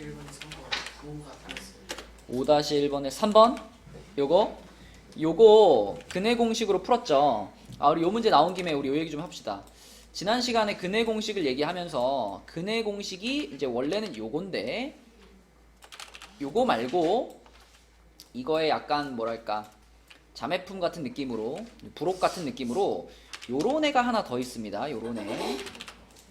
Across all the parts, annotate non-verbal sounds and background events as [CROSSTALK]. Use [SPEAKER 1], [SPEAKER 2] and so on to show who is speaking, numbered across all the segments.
[SPEAKER 1] 5-1번에 3번. 9가 틀렸어요.
[SPEAKER 2] 5-1번에 3번? 요거? 요거 근해 공식으로 풀었죠. 아 우리 요 문제 나온 김에 우리 요 얘기 좀 합시다. 지난 시간에 근해 공식을 얘기하면서 근해 공식이 이제 원래는 요건데 요거 말고 이거에 약간 뭐랄까 자매품 같은 느낌으로 부록 같은 느낌으로 요런 애가 하나 더 있습니다 요런 애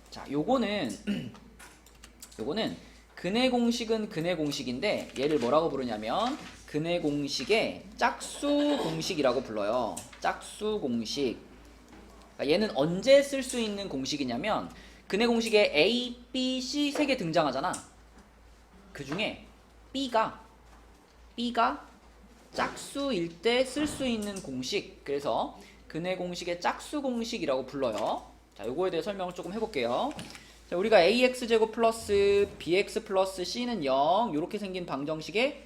[SPEAKER 2] 자 요거는 [CLEARS THROAT] 요거는 근해 공식은 근해 공식인데 얘를 뭐라고 부르냐면 근해 공식의 짝수 공식이라고 불러요. 짝수 공식. 그러니까 얘는 언제 쓸 수 있는 공식이냐면 근해 공식에 A, B, C 세 개 등장하잖아. 그 중에 B가 B가 짝수일 때 쓸 수 있는 공식. 그래서 근해 공식의 짝수 공식이라고 불러요. 자, 요거에 대해 설명을 조금 해볼게요. 자, 우리가 ax 제곱 플러스 bx 플러스 c는 0 이렇게 생긴 방정식의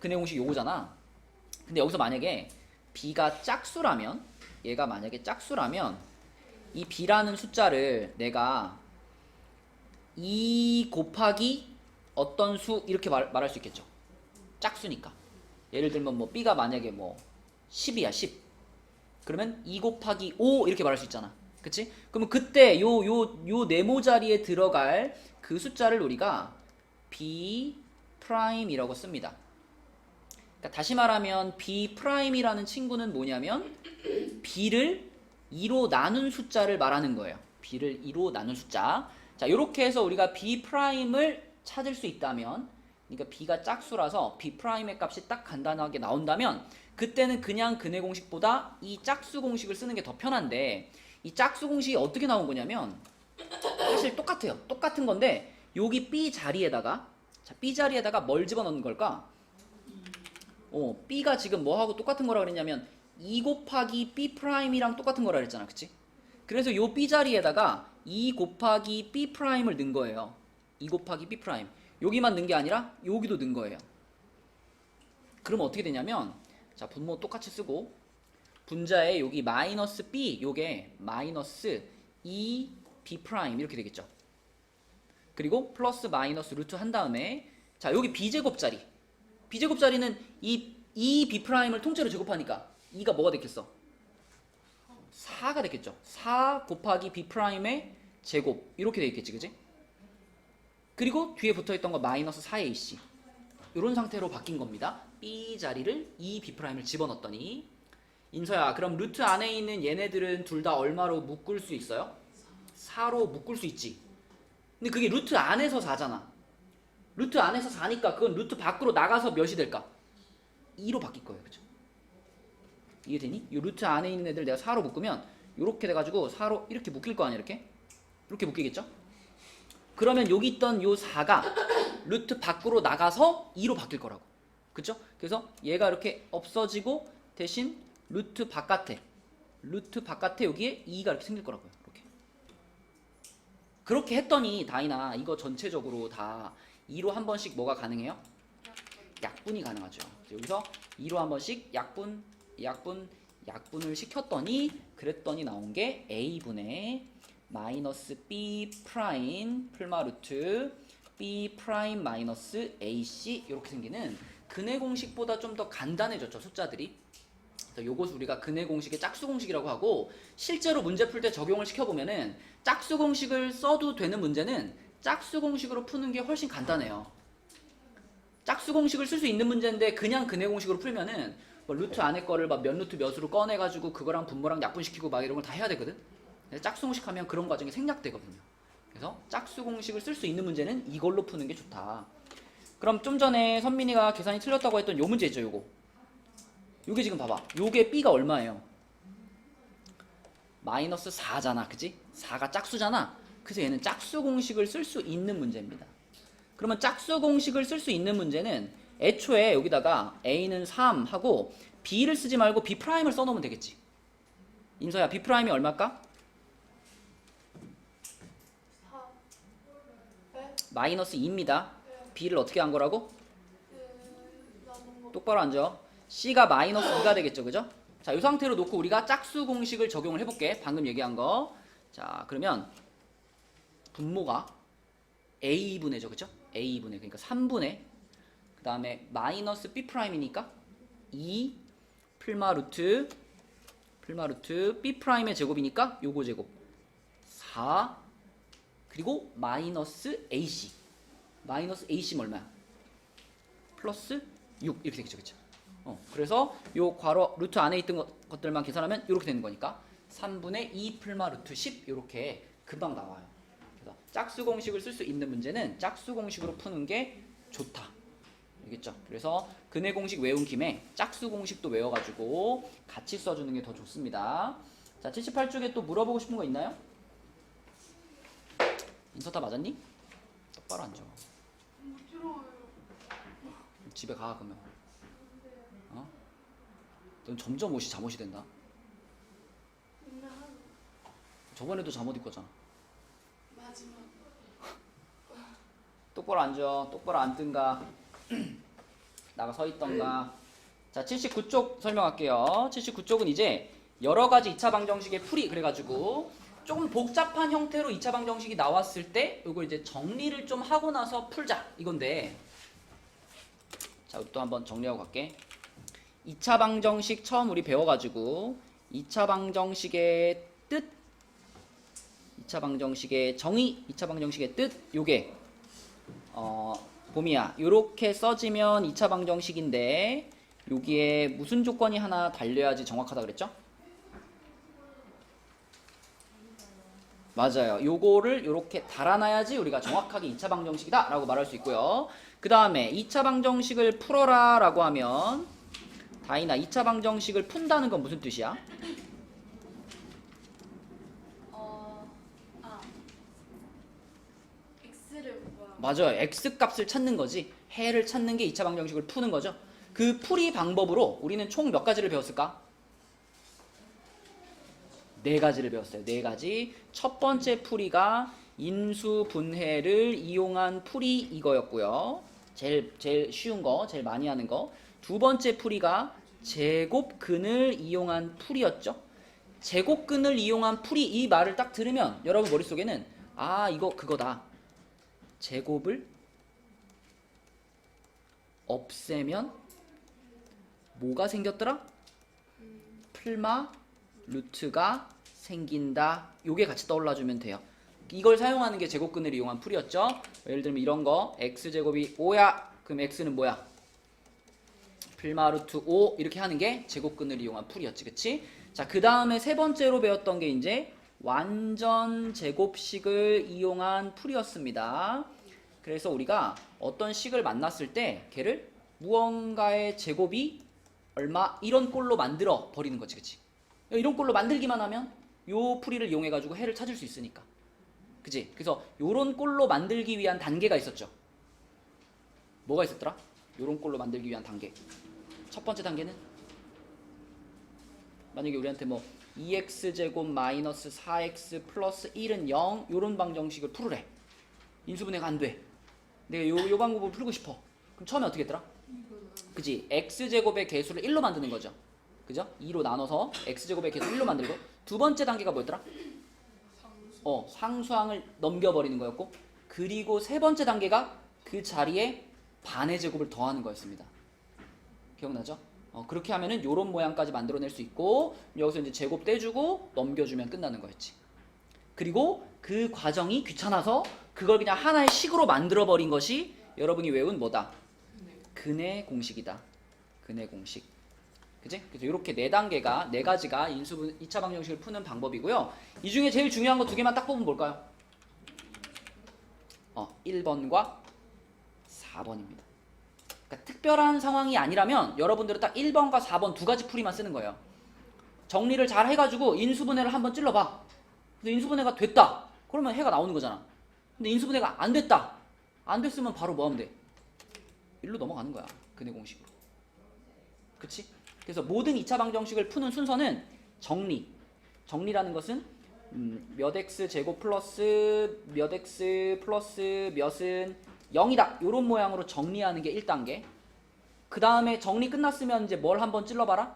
[SPEAKER 2] 근해 공식 요거잖아. 근데 여기서 만약에 b가 짝수라면 얘가 만약에 짝수라면 이 b라는 숫자를 내가 2 곱하기 어떤 수 이렇게 말, 말할 수 있겠죠. 짝수니까. 예를 들면 뭐 b가 만약에 뭐 10이야 10. 그러면 2 곱하기 5 이렇게 말할 수 있잖아. 그치? 그러면 그때 요 요 요 네모 자리에 들어갈 그 숫자를 우리가 b 프라임이라고 씁니다. 그러니까 다시 말하면 b 프라임이라는 친구는 뭐냐면 b를 2로 나눈 숫자를 말하는 거예요. b를 2로 나눈 숫자. 자, 이렇게 해서 우리가 b 프라임을 찾을 수 있다면 그러니까 b가 짝수라서 b 프라임의 값이 딱 간단하게 나온다면 그때는 그냥 근해 공식보다 이 짝수 공식을 쓰는 게 더 편한데 이 짝수 공식이 어떻게 나온 거냐면 사실 똑같아요. 똑같은 건데 여기 B 자리에다가 자, B 자리에다가 뭘 집어넣는 걸까? 어, B가 지금 뭐하고 똑같은 거라 그랬냐면 2 곱하기 B 프라임이랑 똑같은 거라 그랬잖아. 그치? 그래서 요 B 자리에다가 2 곱하기 B 프라임을 넣은 거예요. 2 곱하기 B 프라임. 여기만 넣은 게 아니라 여기도 넣은 거예요. 그러면 어떻게 되냐면 자, 분모 똑같이 쓰고 분자에 여기 마이너스 b 요게 마이너스 2 b 프라임 이렇게 되겠죠. 그리고 플러스 마이너스 루트 한 다음에 자 여기 b 제곱자리 b 제곱자리는 이 2 b 프라임을 통째로 제곱하니까 2가 뭐가 됐겠어? 4가 됐겠죠. 4 곱하기 b 프라임의 제곱 이렇게 돼 있겠지, 그지? 그리고 뒤에 붙어있던 거 마이너스 4ac 이런 상태로 바뀐 겁니다. b 자리를 2 b 프라임을 집어넣었더니 인서야 그럼 루트 안에 있는 얘네들은 둘 다 얼마로 묶을 수 있어요? 4로 묶을 수 있지 근데 그게 루트 안에서 4잖아 루트 안에서 4니까 그건 루트 밖으로 나가서 몇이 될까? 2로 바뀔 거예요 그죠? 이해되니? 이 루트 안에 있는 애들 내가 4로 묶으면 이렇게 돼가지고 4로 이렇게 묶일 거 아니야 이렇게? 이렇게 묶이겠죠? 그러면 여기 있던 요 4가 루트 밖으로 나가서 2로 바뀔 거라고 그죠? 그래서 얘가 이렇게 없어지고 대신 루트 바깥에 루트 바깥에 여기에 2가 이렇게 생길 거라고요. 이렇게. 그렇게 했더니 다이나 이거 전체적으로 다 2로 한 번씩 뭐가 가능해요? 약분이 가능하죠. 여기서 2로 한 번씩 약분, 약분, 약분을 시켰더니 그랬더니 나온 게 a분의 마이너스 b 프라임 풀마 루트 b 프라임 마이너스 ac 이렇게 생기는 근해 공식보다 좀 더 간단해졌죠 숫자들이 요것을 우리가 근해 공식의 짝수 공식이라고 하고 실제로 문제 풀 때 적용을 시켜보면은 짝수 공식을 써도 되는 문제는 짝수 공식으로 푸는 게 훨씬 간단해요. 짝수 공식을 쓸 수 있는 문제인데 그냥 근해 공식으로 풀면은 뭐 루트 안에 거를 막 몇 루트 몇으로 꺼내가지고 그거랑 분모랑 약분시키고 막 이런 걸 다 해야 되거든. 짝수 공식 하면 그런 과정이 생략되거든요. 그래서 짝수 공식을 쓸 수 있는 문제는 이걸로 푸는 게 좋다. 그럼 좀 전에 선민이가 계산이 틀렸다고 했던 요 문제 있죠, 요거. 요게 지금 봐봐. 요게 B가 얼마예요? 마이너스 4잖아. 그지? 4가 짝수잖아. 그래서 얘는 짝수 공식을 쓸 수 있는 문제입니다. 그러면 짝수 공식을 쓸 수 있는 문제는 애초에 여기다가 A는 3 하고 B를 쓰지 말고 B 프라임을 써놓으면 되겠지. 인서야, B 프라임이 얼마일까?
[SPEAKER 3] 4 네?
[SPEAKER 2] 마이너스 2입니다. B를 어떻게 한 거라고?
[SPEAKER 3] 그
[SPEAKER 2] 똑바로 앉아. C가 마이너스 2가 되겠죠, 그죠? 자, 이 상태로 놓고 우리가 짝수 공식을 적용을 해볼게. 방금 얘기한 거. 자, 그러면 분모가 A분의죠, 그죠? a분의 그러니까 3분의 그 다음에 마이너스 b 프라임이니까 2 풀마 루트 풀마 루트 b 프라임의 제곱이니까 요거 제곱 4 그리고 마이너스 ac 마이너스 ac 는 얼마야? 플러스 6 이렇게 되겠죠 그쵸? 어, 그래서 요 괄호 루트 안에 있던 것, 것들만 계산하면 이렇게 되는 거니까 3분의 2 풀마 루트 10 이렇게 금방 나와요. 그래서 짝수 공식을 쓸 수 있는 문제는 짝수 공식으로 푸는 게 좋다. 알겠죠? 그래서 근해 공식 외운 김에 짝수 공식도 외워가지고 같이 써주는 게 더 좋습니다. 자, 78쪽에 또 물어보고 싶은 거 있나요? 인서 다 맞았니? 똑바로 앉아.
[SPEAKER 3] 부끄러워요.
[SPEAKER 2] 집에 가 그러면. 어? 넌 점점 옷이 잠옷이 된다. 저번에도 잠옷 입고 잖아
[SPEAKER 3] 마지막.
[SPEAKER 2] 똑바로 앉아. 똑바로 앉든가. [CLEARS THROAT] 나가 서 있던가. 자, 79쪽 설명할게요. 79쪽은 이제 여러 가지 2차 방정식의 풀이 그래가지고 조금 복잡한 형태로 2차 방정식이 나왔을 때 이걸 이제 정리를 좀 하고 나서 풀자 이건데 자, 또 한번 정리하고 갈게. 2차 방정식 처음 우리 배워가지고 2차 방정식의 뜻 2차 방정식의 정의, 2차 방정식의 뜻 요게 어, 봄이야. 요렇게 써지면 2차 방정식인데 여기에 무슨 조건이 하나 달려야지 정확하다 그랬죠? 맞아요. 요거를 요렇게 달아놔야지 우리가 정확하게 2차 방정식이다 라고 말할 수 있고요. 그 다음에 2차 방정식을 풀어라 라고 하면 다이나 2차 방정식을 푼다는 건 무슨 뜻이야?
[SPEAKER 3] 어, 아. X를?
[SPEAKER 2] 맞아요. x 값을 찾는 거지. 해를 찾는 게 2차 방정식을 푸는 거죠. 그 풀이 방법으로 우리는 총 몇 가지를 배웠을까? 네 가지를 배웠어요. 네 가지. 첫 번째 풀이가 인수 분해를 이용한 풀이 이거였고요. 제일 제일 쉬운 거, 제일 많이 하는 거. 두 번째 풀이가 제곱근을 이용한 풀이었죠. 제곱근을 이용한 풀이 이 말을 딱 들으면 여러분 머릿속에는 아, 이거 그거다. 제곱을 없애면 뭐가 생겼더라? 풀마 루트가 생긴다. 요게 같이 떠올라주면 돼요. 이걸 사용하는 게 제곱근을 이용한 풀이었죠. 예를 들면 이런 거 x 제곱이 5야. 그럼 x는 뭐야? 풀마 루트 5 이렇게 하는 게 제곱근을 이용한 풀이었지, 그치? 자, 그 다음에 세 번째로 배웠던 게 이제 완전 제곱식을 이용한 풀이었습니다. 그래서 우리가 어떤 식을 만났을 때 걔를 무언가의 제곱이 얼마 이런 꼴로 만들어 버리는 거지, 그치? 이런 꼴로 만들기만 하면 요 풀이를 이용해 가지고 해를 찾을 수 있으니까. 그치? 그래서 요런 꼴로 만들기 위한 단계가 있었죠. 뭐가 있었더라? 요런 꼴로 만들기 위한 단계. 첫 번째 단계는 만약에 우리한테 뭐 2x 제곱 마이너스 4x 플러스 1은 0 요런 방정식을 풀으래. 인수분해가 안 돼. 내가 요, 요 방법을 풀고 싶어. 그럼 처음에 어떻게 했더라? 그지? x 제곱의 개수를 1로 만드는 거죠. 그죠? 2로 나눠서 x 제곱의 개수 1로 만들고 두 번째 단계가 뭐였더라? 어, 상수항을 넘겨버리는 거였고 그리고 세 번째 단계가 그 자리에 반의 제곱을 더하는 거였습니다. 기억나죠? 어, 그렇게 하면은 요런 모양까지 만들어낼 수 있고 여기서 이제 제곱 떼주고 넘겨주면 끝나는 거였지. 그리고 그 과정이 귀찮아서 그걸 그냥 하나의 식으로 만들어버린 것이 여러분이 외운 뭐다? 근해 공식이다. 근해 공식. 그지? 그래서 이렇게 네 단계가 네 가지가 인수분 2차 방정식을 푸는 방법이고요. 이 중에 제일 중요한 거 두 개만 딱 뽑으면 뭘까요? 어, 1번과 4번입니다. 그러니까 특별한 상황이 아니라면 여러분들은 딱 1번과 4번 두 가지 풀이만 쓰는 거예요. 정리를 잘 해가지고 인수분해를 한번 찔러봐. 근데 인수분해가 됐다. 그러면 해가 나오는 거잖아. 근데 인수분해가 안 됐다. 안 됐으면 바로 뭐 하면 돼? 일로 넘어가는 거야. 근해 공식으로. 그치? 그래서 모든 2차 방정식을 푸는 순서는 정리. 정리라는 것은 음, 몇 x 제곱 플러스 몇 x 플러스 몇은 0이다. 요런 모양으로 정리하는 게 1단계. 그 다음에 정리 끝났으면 이제 뭘 한번 찔러봐라?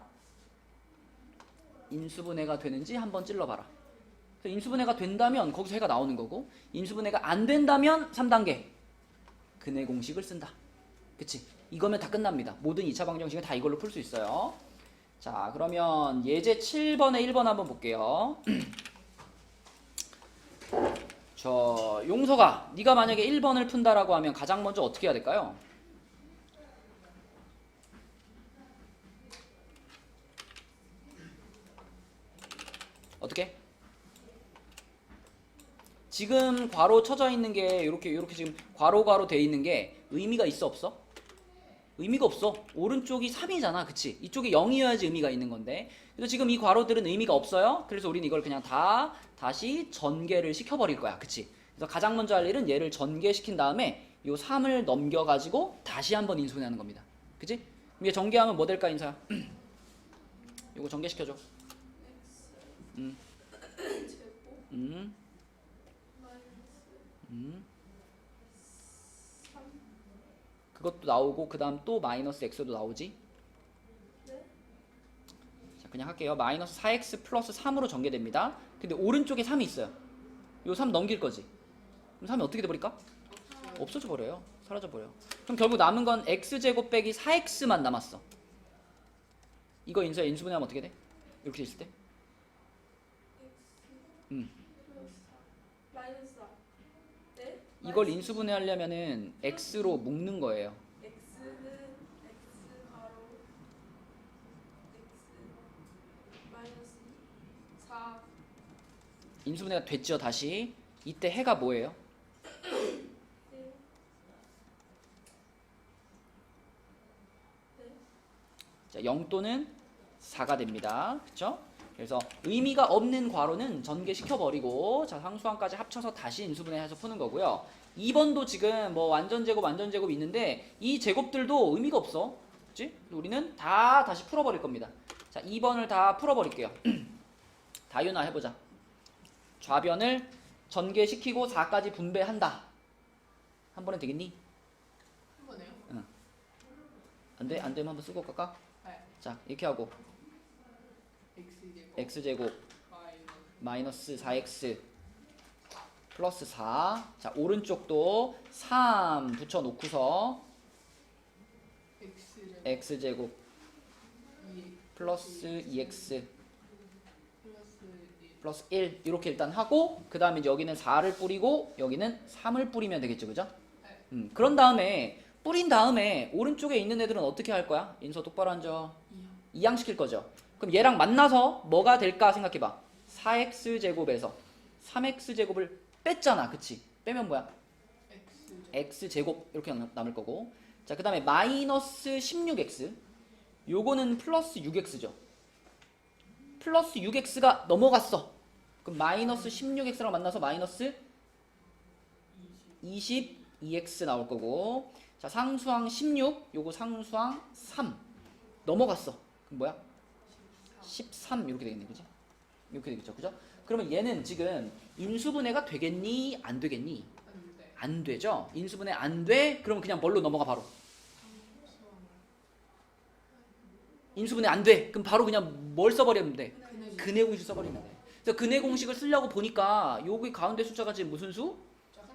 [SPEAKER 2] 인수분해가 되는지 한번 찔러봐라. 인수분해가 된다면 거기서 해가 나오는 거고 인수분해가 안 된다면 3단계. 근해 공식을 쓴다. 그치? 이거면 다 끝납니다. 모든 2차 방정식은 다 이걸로 풀 수 있어요. 자, 그러면 예제 7번에 1번 한번 볼게요. [CLEARS THROAT] 저 용서가 네가 만약에 1번을 푼다라고 하면 가장 먼저 어떻게 해야 될까요? 어떻게? 지금 괄호 쳐져 있는 게 이렇게 이렇게 지금 괄호 괄호 돼 있는 게 의미가 있어 없어? 의미가 없어. 오른쪽이 3이잖아. 그치? 이쪽이 0이어야지 의미가 있는 건데. 그래서 지금 이 괄호들은 의미가 없어요. 그래서 우리는 이걸 그냥 다 다시 전개를 시켜버릴 거야. 그치? 그래서 가장 먼저 할 일은 얘를 전개시킨 다음에 요 3을 넘겨가지고 다시 한번 인수분해하는 겁니다. 그치? 얘 전개하면 뭐 될까 인사야? [CLEARS THROAT] 요거 전개시켜줘. 음. 음. 음.
[SPEAKER 3] 3
[SPEAKER 2] 그것도 나오고 그 다음 또 마이너스 x도 나오지?
[SPEAKER 3] 네?
[SPEAKER 2] 자 그냥 할게요. 마이너스 4x 플러스 3으로 전개됩니다. 근데 오른쪽에 3이 있어요. 요 3 넘길 거지. 그럼 3이 어떻게 돼버릴까? 없어져 버려요. 사라져 버려요. 그럼 결국 남은 건 x제곱 빼기 4x만 남았어. 이거 인수야 인수분해하면 어떻게 돼? 이렇게 돼 있을 때? 음.
[SPEAKER 3] 플러스 4 마이너스 4 네?
[SPEAKER 2] 이걸
[SPEAKER 3] 마이너스
[SPEAKER 2] 인수분해 하려면은 x로 묶는 거예요.
[SPEAKER 3] x는 x 가로 x 마이너스 4
[SPEAKER 2] 인수분해가 됐죠, 다시. 이때 해가 뭐예요?
[SPEAKER 3] 1 네?
[SPEAKER 2] 자, 0 또는 4가 됩니다. 그쵸? 그래서 의미가 없는 괄호는 전개시켜 버리고 자, 상수항까지 합쳐서 다시 인수분해해서 푸는 거고요. 2번도 지금 뭐 완전 제곱, 완전 제곱 있는데 이 제곱들도 의미가 없어. 그치? 우리는 다 다시 풀어 버릴 겁니다. 자, 2번을 다 풀어 버릴게요. [CLEARS THROAT] 다윤아 해 보자. 좌변을 전개시키고 4까지 분배한다. 한 번에 되겠니?
[SPEAKER 4] 한 번에요?
[SPEAKER 2] 안 돼? 안 되면 한번 쓰고 깎아.
[SPEAKER 4] 네.
[SPEAKER 2] 자, 이렇게 하고
[SPEAKER 4] x제곱 마이너스
[SPEAKER 2] 마이너스 4x 플러스 4. 자, 오른쪽도 3 붙여 놓고서
[SPEAKER 4] x제곱
[SPEAKER 2] x제곱
[SPEAKER 4] 2
[SPEAKER 2] 플러스 2x
[SPEAKER 4] 플러스 1
[SPEAKER 2] 플러스 1 이렇게 일단 하고 그 다음에 여기는 4를 뿌리고 여기는 3을 뿌리면 되겠죠, 그죠?
[SPEAKER 4] 네.
[SPEAKER 2] 음, 그런 다음에 뿌린 다음에 오른쪽에 있는 애들은 어떻게 할 거야? 인서 똑바로 앉아.
[SPEAKER 4] 2요
[SPEAKER 2] 이항시킬 거죠. 그럼 얘랑 만나서 뭐가 될까 생각해봐. 4x 제곱에서 3x 제곱을 뺐잖아, 그치? 빼면 뭐야?
[SPEAKER 4] x제곱
[SPEAKER 2] 이렇게 남- 남을 거고. 자, 그 다음에 마이너스 16x. 요거는 플러스 6x죠. 플러스 6x가 넘어갔어. 그럼 마이너스 16x랑 만나서 마이너스 22x 나올 거고. 자, 상수항 16, 요거 상수항 3. 넘어갔어. 그럼 뭐야? 13 이렇게 되겠네, 그지? 이렇게 되겠죠, 그죠? 그러면 얘는 지금 인수분해가 되겠니? 안 되겠니?
[SPEAKER 4] 안
[SPEAKER 2] 되죠? 인수분해 안 돼? 그러면 그냥 뭘로 넘어가 바로? 인수분해 안 돼. 그럼 바로 그냥 뭘 써버리면 돼? 근해 공식 써버리면 돼. 그래서 근해 공식을 쓰려고 보니까 여기 가운데 숫자가 지금 무슨 수?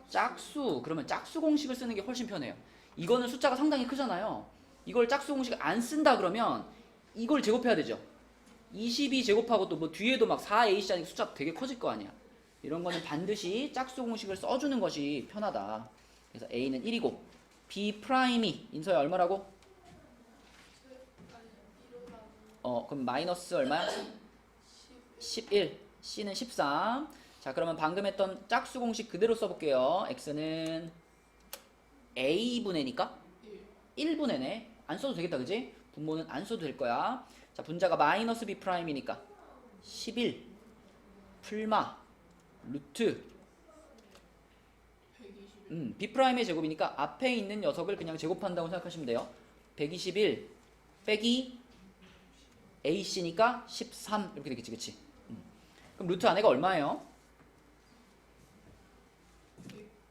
[SPEAKER 2] 짝수. 그러면 짝수 공식을 쓰는 게 훨씬 편해요. 이거는 숫자가 상당히 크잖아요. 이걸 짝수 공식을 안 쓴다 그러면 이걸 제곱해야 되죠. 22 제곱하고 또 뭐 뒤에도 막 4ac 하니까 숫자 되게 커질 거 아니야. 이런 거는 반드시 짝수 공식을 써주는 것이 편하다. 그래서 a는 1이고 b 프라임이 인서야 얼마라고?
[SPEAKER 3] 아니 1로 나누
[SPEAKER 2] 어 그럼 마이너스 얼마야? 11 c는 13 자 그러면 방금 했던 짝수 공식 그대로 써볼게요 x는 a분의니까
[SPEAKER 4] 1
[SPEAKER 2] 1분의네 안 써도 되겠다 그지? 분모는 안 써도 될 거야 자 분자가 마이너스 b 프라임이니까 11 풀마 루트
[SPEAKER 4] 121
[SPEAKER 2] 음, b 프라임의 제곱이니까 앞에 있는 녀석을 그냥 제곱한다고 생각하시면 돼요 121 빼기 ac니까 13 이렇게 되겠지 그치? 음. 그럼 루트 안에가 얼마예요?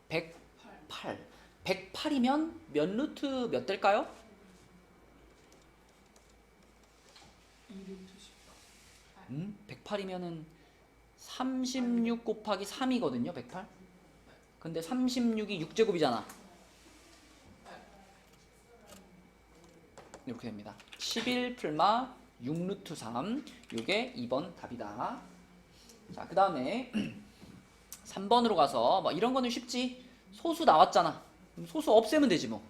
[SPEAKER 2] 108 108이면 몇 루트 몇 될까요? 음? 108이면은 36 곱하기 3이거든요. 108. 근데 36이 6제곱이잖아. 이렇게 됩니다. 11 풀마 6루트 3. 이게 2번 답이다. 자, 그 다음에 3번으로 가서 뭐 이런 거는 쉽지. 소수 나왔잖아. 소수 없애면 되지 뭐.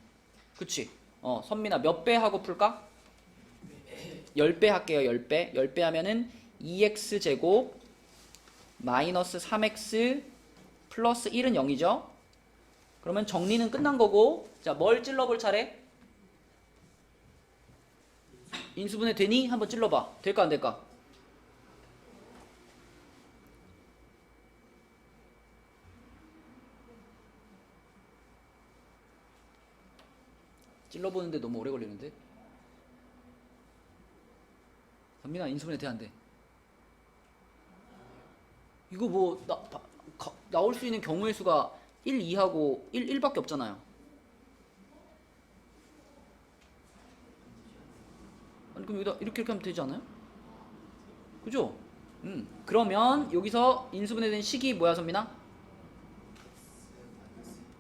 [SPEAKER 2] 그치? 어, 선미나 몇 배 하고 풀까? 10배 할게요. 10배. 10배 하면은 2x 제곱 마이너스 3x 플러스 1은 0이죠. 그러면 정리는 끝난 거고 자, 뭘 찔러 볼 차례? 인수분해 되니? 한번 찔러 봐. 될까 안 될까? 찔러보는데 너무 오래 걸리는데? 선민아 인수분해 돼 안 돼? 이거 뭐 나, 바- 가- 나올 수 있는 경우의 수가 1, 2하고 1, 1밖에 없잖아요. 아니 그럼 여기다 이렇게 이렇게 하면 되지 않아요? 그죠? 음. 그러면 여기서 인수분해 된 식이 뭐야, 선민아?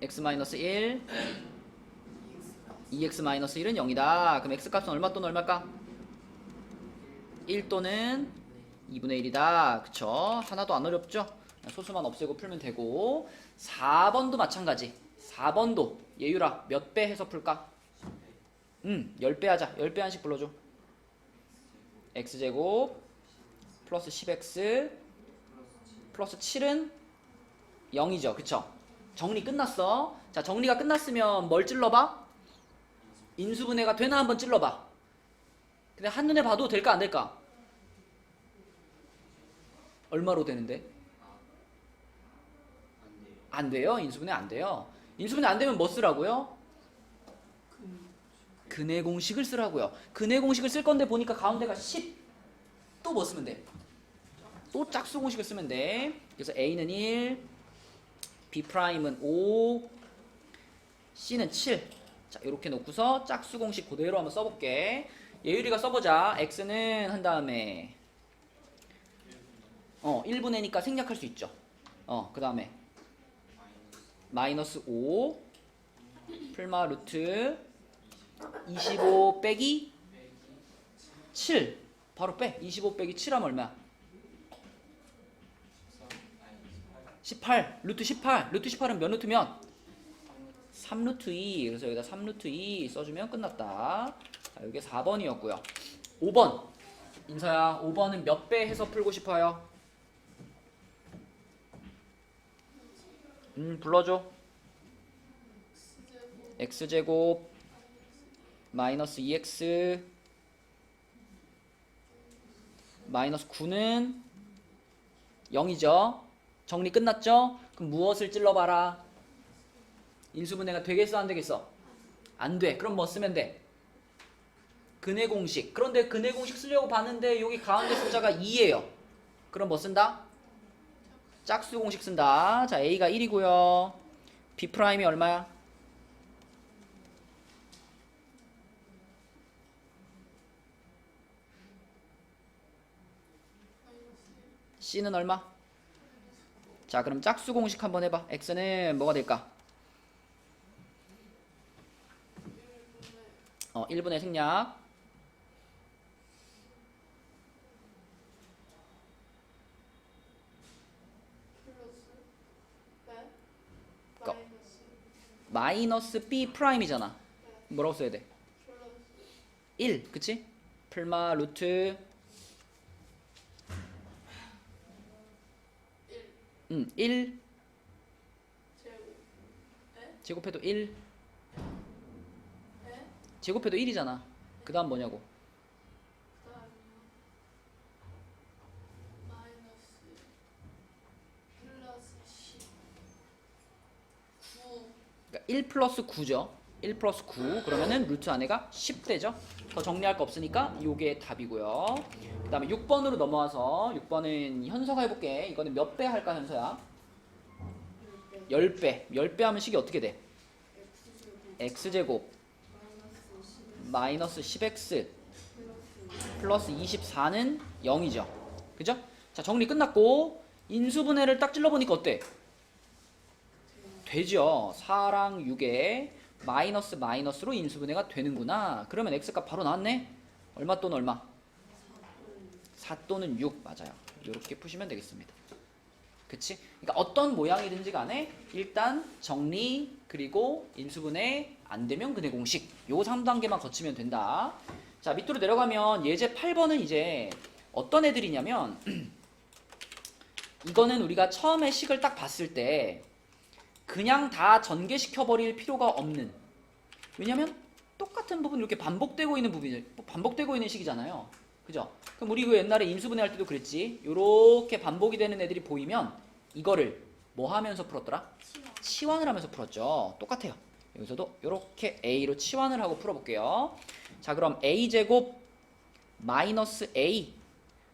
[SPEAKER 2] x-1 2x-1은 0이다. 그럼 x 값은 얼마 또는 얼마일까? 1 또는 2분의 1이다. 그쵸? 하나도 안 어렵죠? 소수만 없애고 풀면 되고 4번도 마찬가지 4번도 예유라 몇 배 해서 풀까? 음 10배 하자 10배 한씩 불러줘 x제곱 플러스 10x 플러스 7은 0이죠 그쵸? 정리 끝났어 자 정리가 끝났으면 뭘 찔러봐? 인수분해가 되나 한번 찔러봐 근데 한눈에 봐도 될까 안 될까? 얼마로 되는데? 안 돼요. 인수분해 안 돼요. 인수분해 안 되면 뭐 쓰라고요? 근해 공식을 쓰라고요. 근해 공식을 쓸 건데 보니까 가운데가 10. 또 뭐 쓰면 돼? 또 짝수 공식을 쓰면 돼. 그래서 A는 1, B'은 5, C는 7. 자, 이렇게 놓고서 짝수 공식 그대로 한번 써볼게. 예율이가 써보자. X는 한 다음에 어 1분의니까 생략할 수 있죠. 어, 그 다음에 마이너스 5 풀마 루트 25 빼기 7 바로 빼. 25 빼기 7 하면 얼마야? 18 루트 18 루트 18은 몇 루트면? 3루트 2 그래서 여기다 3루트 2 써주면 끝났다 자, 이게 4번이었고요 5번 인서야 5번은 몇 배 해서 풀고 싶어요? 음 불러줘 x제곱 마이너스 2x 마이너스 9는 0이죠 정리 끝났죠? 그럼 무엇을 찔러봐라 인수분해가 되겠어 안 되겠어? 안 돼. 그럼 뭐 쓰면 돼? 근해 공식. 그런데 근해 공식 쓰려고 봤는데 여기 가운데 숫자가 2예요. 그럼 뭐 쓴다? 짝수 공식 쓴다. 자, A가 1이고요. B 프라임이 얼마야? C는 얼마? 자, 그럼 짝수 공식 한번 해 봐. X는 뭐가 될까? 어, 1분의 생략.
[SPEAKER 3] 플러스 네
[SPEAKER 2] 거.
[SPEAKER 3] 마이너스
[SPEAKER 2] B 프라임이잖아. 뭐라고 써야 돼?
[SPEAKER 3] 플러스
[SPEAKER 2] 1, 그치? 풀마 루트
[SPEAKER 3] 1
[SPEAKER 2] 음, 1
[SPEAKER 3] 제곱
[SPEAKER 2] 제곱해도
[SPEAKER 3] 1네
[SPEAKER 2] 제곱해도 1이잖아. 그 다음 뭐냐고?
[SPEAKER 3] 그다음이요 마이너스 플러스 10 9
[SPEAKER 2] 그러니까 1 플러스 9죠. 1 플러스 9 그러면은 루트 안에가 10대죠. 더 정리할 거 없으니까 요게 답이고요. 그 다음에 6번으로 넘어와서 6번은 현서가 해볼게. 이거는 몇 배 할까 현서야? 10배. 10배 하면 식이 어떻게 돼? x제곱 마이너스 10x 플러스 24는 0이죠. 그죠? 자 정리 끝났고 인수분해를 딱 찔러보니까 어때? 되죠. 4랑 6에 마이너스 마이너스로 인수분해가 되는구나. 그러면 x값 바로 나왔네. 얼마 또는 얼마? 4 또는 6 맞아요. 이렇게 푸시면 되겠습니다. 그치? 그러니까 어떤 모양이든지 간에 일단 정리 그리고 인수분해 안 되면 근해 공식 요 3단계만 거치면 된다. 자 밑으로 내려가면 예제 8번은 이제 어떤 애들이냐면 [CLEARS THROAT] 이거는 우리가 처음에 식을 딱 봤을 때 그냥 다 전개시켜 버릴 필요가 없는 왜냐면 똑같은 부분 이렇게 반복되고 있는 부분이 반복되고 있는 식이잖아요. 그죠? 그럼 우리 그 옛날에 인수분해 할 때도 그랬지. 요렇게 반복이 되는 애들이 보이면 이거를 뭐 하면서 풀었더라? 치환 을 하면서 풀었죠. 똑같아요. 여기서도 요렇게 A로 치환을 하고 풀어볼게요. 자, 그럼 A 제곱 마이너스 A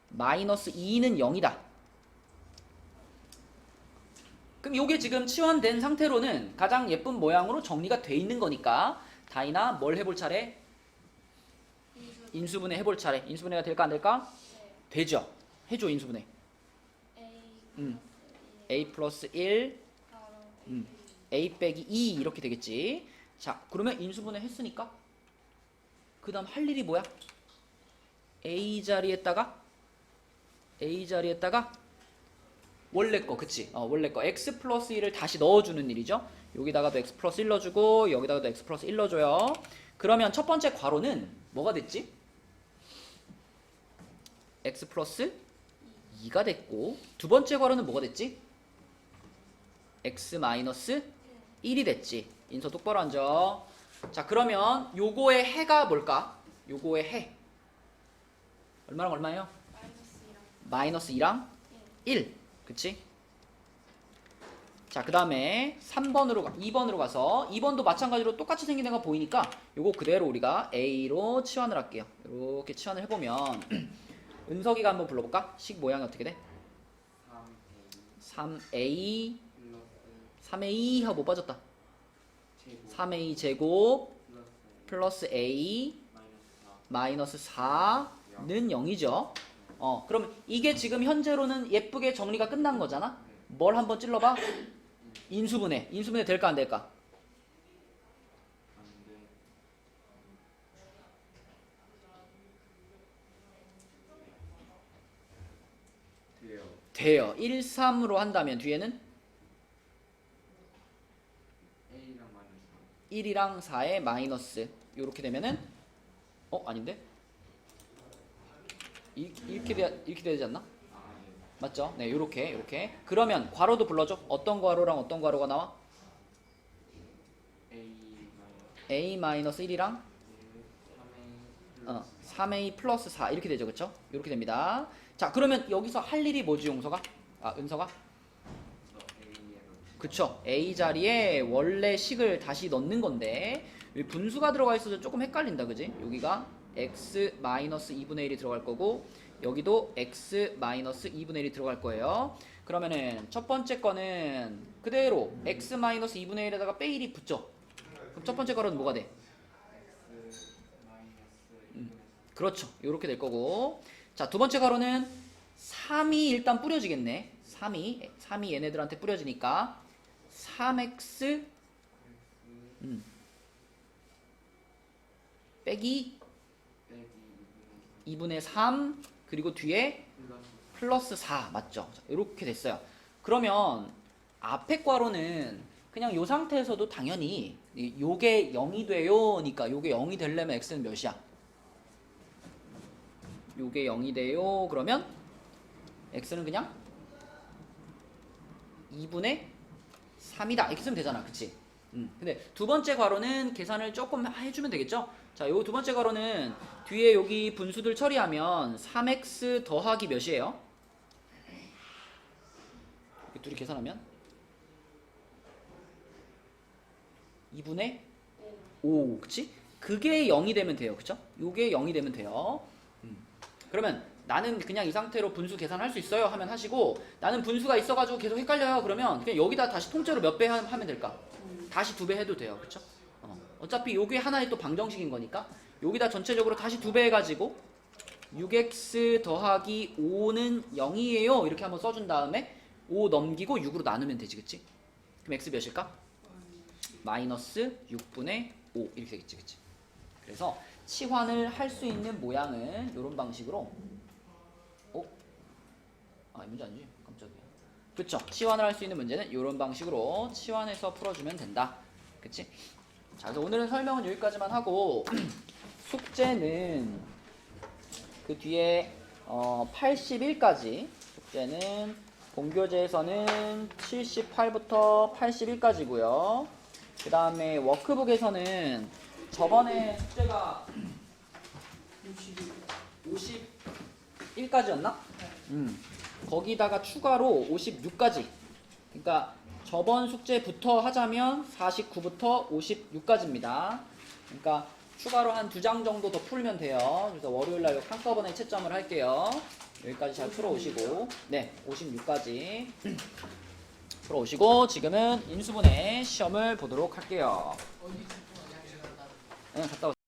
[SPEAKER 2] 마이너스 2는 0이다. 그럼 요게 지금 치환된 상태로는 가장 예쁜 모양으로 정리가 돼 있는 거니까 다이나 뭘 해볼 차례? 인수분해 해볼 차례. 인수분해가 될까 안 될까? 되죠. 해줘 인수분해. 음. A 플러스 1, 음. A 빼기 2 이렇게 되겠지. 자, 그러면 인수분해 했으니까 그 다음 할 일이 뭐야? A 자리에다가 A 자리에다가 원래 거 그치? 어, 원래 거 x 플러스 1을 다시 넣어주는 일이죠. 여기다가도 x 플러스 1 넣어주고 여기다가도 x 플러스 1 넣어줘요. 그러면 첫 번째 괄호는 뭐가 됐지? x 플러스 2가 됐고 두 번째 괄호는 뭐가 됐지? x 마이너스 1이 됐지. 인서 똑바로 앉아. 자 그러면 요거의 해가 뭘까? 요거의 해 얼마랑 얼마예요? 마이너스 2랑 1 그치? 자 그 다음에 3번으로 가, 2번으로 가서 2번도 마찬가지로 똑같이 생긴 애가 보이니까 요거 그대로 우리가 A로 치환을 할게요 이렇게 치환을 해보면 [CLEARS THROAT] 은석이가 한번 불러볼까? 식 모양이 어떻게 돼? 3A 3A 하고 못 빠졌다 3A 제곱 플러스 A 마이너스 4는 0이죠. 어, 그럼 이게 지금 현재로는 예쁘게 정리가 끝난 거잖아. 뭘 한번 찔러봐? 인수분해. 인수분해 될까 안 될까?
[SPEAKER 1] 돼요.
[SPEAKER 2] 돼요. 1, 3으로 한다면 뒤에는
[SPEAKER 1] A랑 마이너스
[SPEAKER 2] 1이랑 4의 마이너스. 이렇게 되면은 어 아닌데? 이, 이렇게 돼 이렇게 되지 않나? 맞죠? 네, 요렇게 요렇게. 그러면 괄호도 불러줘. 어떤 괄호랑 어떤 괄호가 나와?
[SPEAKER 1] A 마이너스
[SPEAKER 2] a 마이너스 1이랑
[SPEAKER 1] 1, 3A
[SPEAKER 2] 어, 3a 플러스 4 이렇게 되죠, 그렇죠? 이렇게 됩니다. 자, 그러면 여기서 할 일이 뭐지, 용서가? 아, 은서가? 그쵸? a 자리에 원래 식을 다시 넣는 건데 분수가 들어가 있어서 조금 헷갈린다, 그지? 여기가 x 마이너스 2분의 1이 들어갈 거고 여기도 x 마이너스 2분의 1이 들어갈 거예요. 그러면은 첫 번째 거는 그대로 x 마이너스 2분의 1에다가 빼 1이 붙죠. 그럼 첫 번째 거는 뭐가 돼? 음. 그렇죠. 이렇게 될 거고. 자, 두 번째 가로는 3이 일단 뿌려지겠네. 3이 3이 얘네들한테 뿌려지니까 3x 음. 빼기 2분의 3 그리고 뒤에
[SPEAKER 1] 플러스
[SPEAKER 2] 플러스 4 맞죠? 자, 이렇게 됐어요. 그러면 앞에 괄호는 그냥 요 상태에서도 당연히 이- 요게 0이 돼요니까 요게 0이 되려면 x는 몇이야? 요게 0이 돼요. 그러면 x는 그냥 2분의 3이다. 이렇게 쓰면 되잖아. 그치? 음. 근데 두 번째 괄호는 계산을 조금 해주면 되겠죠? 자, 요 두 번째 괄호는 뒤에 여기 분수들 처리하면 3x 더하기 몇이에요? 이렇게 둘이 계산하면 2분의 5, 그치? 그게 0이 되면 돼요, 그쵸? 요게 0이 되면 돼요. 음. 그러면 나는 그냥 이 상태로 분수 계산할 수 있어요 하면 하시고 나는 분수가 있어가지고 계속 헷갈려요 그러면 그냥 여기다 다시 통째로 몇 배 하면 될까? 다시 두 배 해도 돼요, 그쵸? 어. 어차피 요게 하나의 또 방정식인 거니까 여기다 전체적으로 다시 두 배 해가지고 6x 더하기 5는 0이에요 이렇게 한번 써준 다음에 5 넘기고 6으로 나누면 되지 그치? 그럼 x 몇일까? 마이너스 6분의 5 이렇게 되겠지, 그치? 그래서 치환을 할 수 있는 모양은 이런 방식으로 어? 아, 이 문제 아니지? 깜짝이야. 그쵸? 치환을 할 수 있는 문제는 이런 방식으로 치환해서 풀어주면 된다. 그치? 자, 그래서 오늘은 설명은 여기까지만 하고 [CLEARS THROAT] 숙제는 그 뒤에 어, 81까지 숙제는 본교재에서는 78부터 81까지고요. 그 다음에 워크북에서는 저번에 숙제가
[SPEAKER 4] 61
[SPEAKER 2] 51까지였나? 음. 거기다가 추가로 56까지. 그러니까 저번 숙제부터 하자면 49부터 56까지입니다. 그러니까 추가로 한 두 장 정도 더 풀면 돼요. 그래서 월요일 날 한꺼번에 채점을 할게요. 여기까지 잘 풀어오시고, 네, 56까지 풀어오시고 지금은 인수분해 시험을 보도록 할게요.
[SPEAKER 4] 왔냐?
[SPEAKER 2] 네, 갔다 오세요.